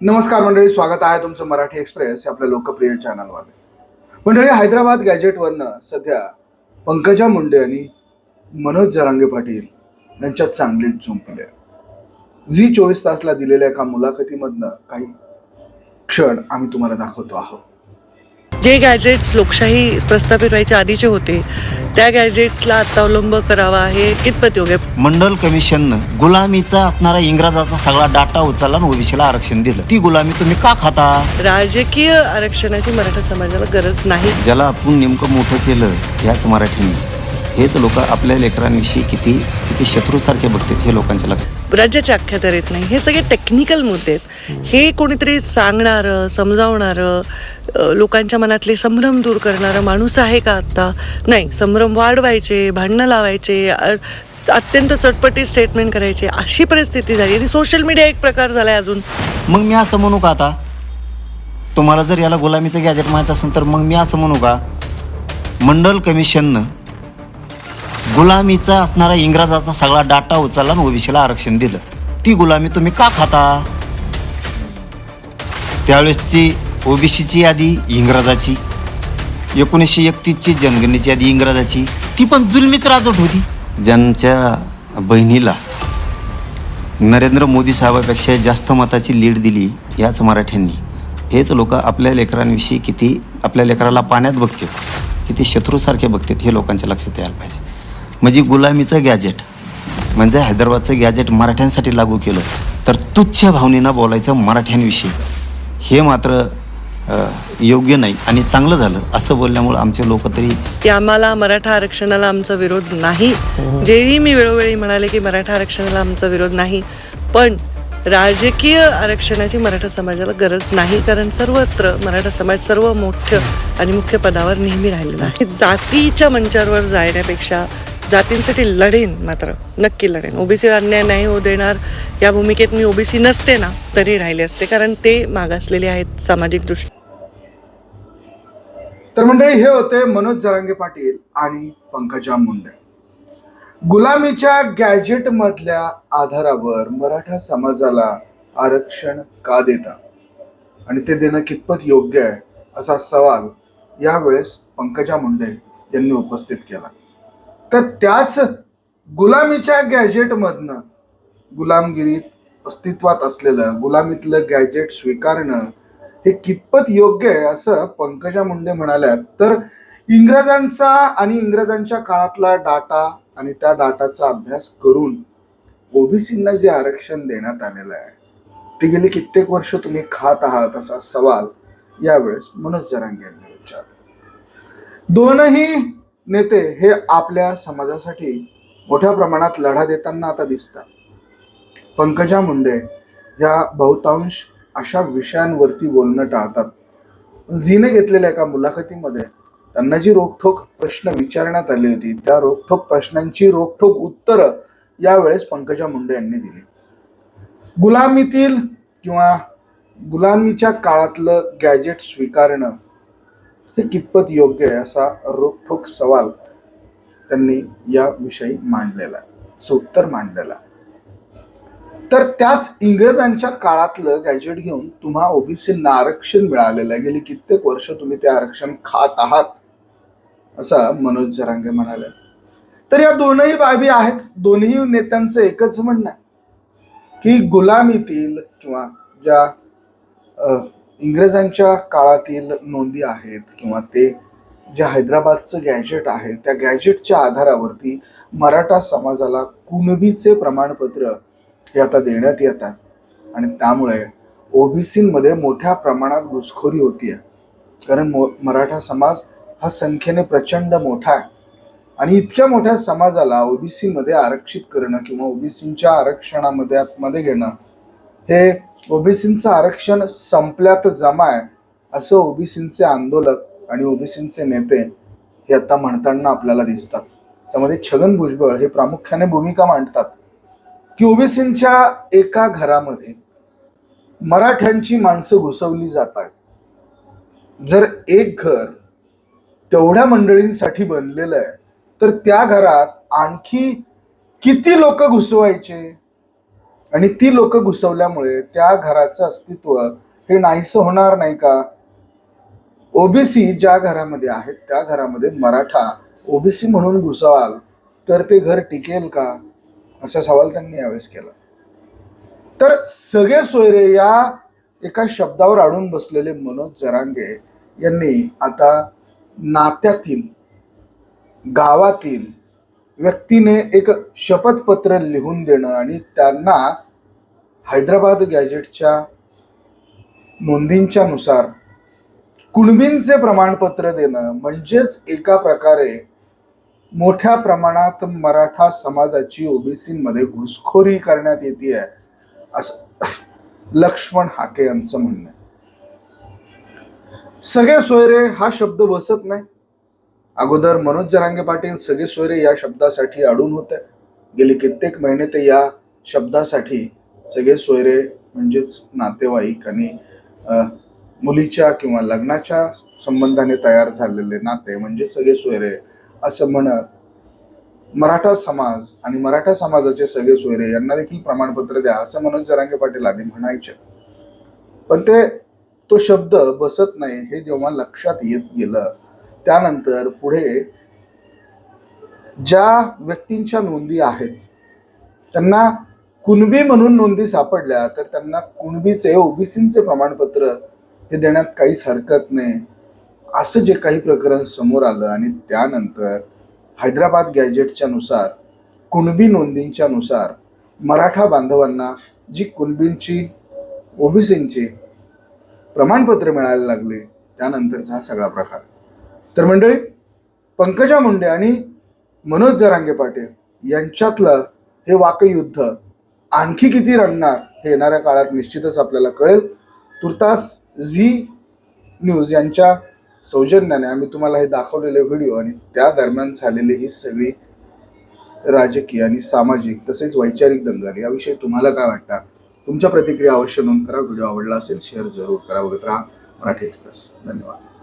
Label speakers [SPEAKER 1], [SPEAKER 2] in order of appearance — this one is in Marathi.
[SPEAKER 1] नमस्कार मंडळी स्वागत आहे तुमचं मराठी एक्सप्रेस या आपल्या लोकप्रिय चॅनलवर. मंडळी हैदराबाद गॅजेटवरनं सध्या पंकजा मुंडे आणि मनोज जरांगे पाटील यांच्यात चांगलीच झुंपली आहे. झी चोवीस तासला दिलेल्या एका मुलाखतीमधनं काही क्षण आम्ही तुम्हाला दाखवतो आहोत.
[SPEAKER 2] जे गॅजेट्स लोकशाही प्रस्थापित व्हायच्या आधीचे होते त्या गॅजेटला आता अवलंब करावा हे कितपत योग्य? आहे?
[SPEAKER 3] मंडल कमिशननं गुलामीचा असणारा इंग्रजाचा सगळा डाटा उचलला आणि ओबीसीला आरक्षण दिलं. ती गुलामी तुम्ही का खाता?
[SPEAKER 2] राजकीय आरक्षणाची मराठा समाजाला गरज नाही.
[SPEAKER 3] ज्याला आपण नेमकं मोठं केलं याच मराठींनी. हेच लोक आपल्या लेकरांविषयी किती किती शत्रूसारखे बघतात हे लोकांच्या लक्षात.
[SPEAKER 2] राज्याच्या अख्ख्यात येत नाही. हे सगळे टेक्निकल मुद्दे आहेत. हे कोणीतरी सांगणारं समजावणारं लोकांच्या मनातले संभ्रम दूर करणारं माणूस आहे का आता नाही. संभ्रम वाढवायचे भांडणं लावायचे अत्यंत चटपटी स्टेटमेंट करायचे. अशी परिस्थिती झाली आणि सोशल मीडिया एक प्रकार झालाय अजून.
[SPEAKER 3] मग मी असं म्हणू का आता? तुम्हाला जर याला गुलामीचं गॅजेट माहायचं असेल तर मग मी असं म्हणू का? मंडल कमिशननं गुलामीचा असणारा इंग्रजाचा सगळा डाटा उचलला आणि ओबीसीला आरक्षण दिलं. ती गुलामी तुम्ही का खाता? त्यावेळेसची ओबीसीची यादी इंग्रजाची. एकोणीसशे एकतीसची जनगणनेची यादी इंग्रजाची. ती पण जुलमीच राजवट होती. ज्यांच्या बहिणीला नरेंद्र मोदी साहेबापेक्षा जास्त मताची लीड दिली याच मराठ्यांनी. हेच लोक आपल्या लेकरांविषयी किती आपल्या लेकराला पाण्यात बघतात किती शत्रूसारखे बघतात हे लोकांच्या लक्षात यायला पाहिजे. म्हणजे गुलामीचं गॅजेट. म्हणजे हैदराबादचं गॅजेट मराठ्यांसाठी लागू केलं. तर तुच्छ भावनेनं बोलायचं मराठ्यांविषयी. हे मात्र योग्य नाही आणि चांगलं झालं असं बोलल्यामुळं आमचे लोक तरी
[SPEAKER 2] की आम्हाला मराठा आरक्षणाला आमचा विरोध नाही. जेही मी वेळोवेळी म्हणाले की मराठा आरक्षणाला आमचा विरोध नाही पण राजकीय आरक्षणाची मराठा समाजाला गरज नाही कारण सर्वत्र मराठा समाज सर्व मोठ्य आणि मुख्य पदावर नेहमी राहिलेला आहे. जातीच्या मंचावर जाण्यापेक्षा जातींसाठी लढेन मात्र नक्की लढेन. ओबीसी अन्याय नाही होऊ देणार. या भूमिकेत मी ओबीसी नसते ना तरी राहिले असते कारण ते मागासलेले आहेत सामाजिक दृष्टी
[SPEAKER 1] तर मंडळी हे होते मनोज जरांगे पाटील आणि पंकजा मुंडे. गुलामीच्या गॅजेट मधल्या आधारावर मराठा समाजाला आरक्षण का देता? आणि ते देणं कितपत योग्य आहे असा सवाल यावेळेस पंकजा मुंडे यांनी उपस्थित केला. तर त्याच गुलामीच्या गॅजेटमधनं गुलामगिरीत अस्तित्वात असलेलं गुलामीतलं गॅजेट स्वीकारणं हे कितपत योग्य आहे असं पंकजा मुंडे म्हणाल्या तर इंग्रजांचा आणि इंग्रजांच्या काळातला डाटा आणि त्या डाटाचा अभ्यास करून ओबीसींना जे आरक्षण देण्यात आलेलं आहे ते गेली कित्येक वर्ष तुम्ही खात आहात असा सवाल यावेळेस मनोज जरांगे यांनी विचारला. दोनही नेते हे आपल्या समाजासाठी मोठ्या प्रमाणात लढा देताना आता दिसतात. पंकजा मुंडे या बहुतांश अशा विषयांवरती बोलणं टाळतात. झीने घेतलेल्या एका मुलाखतीमध्ये त्यांना जी रोखठोक प्रश्न विचारण्यात आली होती त्या रोखठोक प्रश्नांची रोखठोक उत्तरं यावेळेस पंकजा मुंडे यांनी दिली. गुलामीतील किंवा गुलामीच्या काळातलं गॅजेट स्वीकारणं हे कितपत योग्य आहे असा रोखोक सवाल त्यांनी याविषयी मांडलेला आहे. उत्तर मांडलेला तर त्याच इंग्रजांच्या काळातलं गॅजेट घेऊन तुम्हा ओबीसींना आरक्षण मिळालेलं आहे. गेली कित्येक वर्ष तुम्ही ते आरक्षण खात आहात असा मनोज जरांगे म्हणाले. तर या दोनही बाबी आहेत. दोन्ही नेत्यांचं एकच म्हणणं आहे की गुलामीतील किंवा ज्या इंग्रजांच्या काळातील नोंदी आहेत किंवा ते जे हैदराबादचं गॅजेट आहे त्या गॅजेटच्या आधारावरती मराठा समाजाला कुणबीचे प्रमाणपत्र हे आता देण्यात येतात. आणि त्यामुळे ओबीसीमध्ये मोठ्या प्रमाणात घुसखोरी आहे कारण मो मराठा समाज हा संख्येने प्रचंड मोठा आहे. आणि इतक्या मोठ्या समाजाला ओबीसीमध्ये आरक्षित करणं किंवा ओबीसींच्या आरक्षणामध्ये आतमध्ये घेणं हे ओबीसींचं आरक्षण संपल्यात जमा आहे असं ओबीसींचे आंदोलक आणि ओबीसींचे नेते हे आता म्हणताना आपल्याला दिसतात. त्यामध्ये छगन भुजबळ हे प्रामुख्याने भूमिका मांडतात की ओबीसींच्या एका घरामध्ये मराठ्यांची माणसं घुसवली जात आहेत. जर एक घर तेवढ्या मंडळींसाठी बनलेलं आहे तर त्या घरात आणखी किती लोक घुसवायचे? आणि ती लोक घुसवल्यामुळे त्या घराचं अस्तित्व हे नाहीसं होणार नाही का? ओबीसी ज्या घरामध्ये आहेत त्या घरामध्ये मराठा ओबीसी म्हणून घुसवाल तर ते घर टिकेल का? असा सवाल त्यांनी यावेळेस केला. तर सगळे सोयरे या एका शब्दावर अडून बसलेले मनोज जरांगे यांनी आता नात्यातील गावातील व्यक्तीने एक शपथपत्र लिहून देणं आणि त्यांना हैदराबाद गॅजेटच्या नोंदींच्या नुसार कुणबींचे प्रमाणपत्र देणं म्हणजेच एका प्रकारे मोठ्या प्रमाणात मराठा समाजाची ओबीसीमध्ये घुसखोरी करण्यात येते असं लक्ष्मण हाके यांचं म्हणणं आहे. सगळे सोयरे हा शब्द बसत नाही अगोदर मनोज जरांगे पाटील सगळे सोयरे या शब्दासाठी अडून होते. गेले कित्येक महिने ते या शब्दासाठी सगळे सोयरे म्हणजेच नातेवाईक आणि मुलीच्या किंवा लग्नाच्या संबंधाने तयार झालेले नाते म्हणजे सगळे सोयरे असं म्हणत मराठा समाज आणि मराठा समाजाचे सगळे सोयरे यांना देखील प्रमाणपत्र द्या असं मनोज जरांगे पाटील आधी म्हणायचे. पण ते तो शब्द बसत नाही हे जेव्हा लक्षात येत गेलं त्यानंतर पुढे ज्या व्यक्तींच्या नोंदी आहेत त्यांना कुणबी म्हणून नोंदी सापडल्या तर त्यांना कुणबीचे ओबीसींचे प्रमाणपत्र हे देण्यात काहीच हरकत नाही असं जे काही प्रकरण समोर आलं. आणि त्यानंतर हैदराबाद गॅजेटच्या नुसार कुणबी नोंदींच्या नुसार मराठा बांधवांना जी कुणबींची ओबीसींची प्रमाणपत्र मिळायला लागले त्यानंतरचा हा सगळा प्रकार. तर मंडळी पंकजा मुंडे आणि मनोज जरांगे पाटील यांच्यातलं हे वाकयुद्ध आणखी किती रंगणार हे येणाऱ्या काळात निश्चितच आपल्याला कळेल. तुर्तास झी न्यूज यांच्या सौजन्याने आम्ही तुम्हाला हे दाखवलेले व्हिडिओ आणि त्या दरम्यान झालेली ही सगळी राजकीय आणि सामाजिक तसेच वैचारिक दंगल याविषयी तुम्हाला काय वाटतं? तुमच्या प्रतिक्रिया अवश्य नोंद करा. व्हिडिओ आवडला असेल शेअर जरूर करा. बघत राहा. मराठी एक्सप्रेस धन्यवाद.